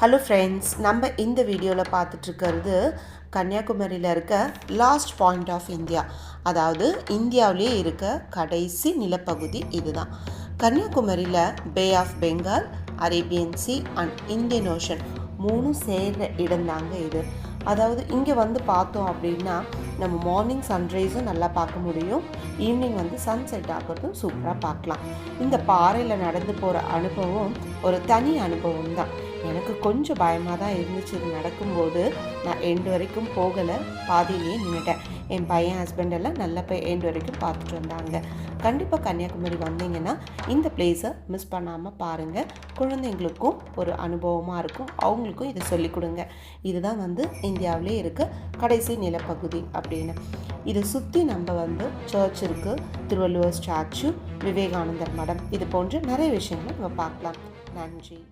Hello friends நம்ம இந்த வீடியோவில் பார்த்துட்ருக்கிறது கன்னியாகுமரியில் இருக்க லாஸ்ட் பாயிண்ட் ஆஃப் இந்தியா அதாவது இந்தியாவிலே இருக்க கடைசி நிலப்பகுதி இதுதான். கன்னியாகுமரியில் bay of Bengal Arabian sea and Indian ocean மூணும் சேர்ந்த இடம்தாங்க இது. அதாவது இங்கே வந்து பார்த்தோம் அப்படின்னா நம்ம மார்னிங் சன்ரைஸும் நல்லா பார்க்க முடியும். ஈவினிங் வந்து சன் செட் ஆகிறதும் சூப்பராக பார்க்கலாம். இந்த பாறையில் நடந்து போகிற அனுபவம் ஒரு தனி அனுபவம் தான். எனக்கு கொஞ்சம் பயமாக தான் இருந்துச்சு. இது நடக்கும்போது நான் எண்டு வரைக்கும் போகலை. பாதியிலேயே நின்றுட்டேன் என் பையன் ஹஸ்பண்ட் எல்லாம் நல்ல போய் வரைக்கும் பார்த்துட்டு வந்தாங்க. கண்டிப்பாக கன்னியாகுமரி வந்தீங்கன்னா இந்த பிளேஸை மிஸ் பண்ணாமல் பாருங்கள் குழந்தைங்களுக்கும் ஒரு அனுபவமாக இருக்கும். அவங்களுக்கும் இதை சொல்லிக் கொடுங்க. இதுதான் வந்து இந்தியாவிலே இருக்க. கடைசி நிலப்பகுதி அப்படின்னு. இதை சுற்றி நம்ம வந்து சர்ச் இருக்குது திருவள்ளுவர் ஸ்டாச்சு விவேகானந்தர் மடம். இது போன்ற நிறைய விஷயங்களை நம்ம பார்க்கலாம். நன்றி.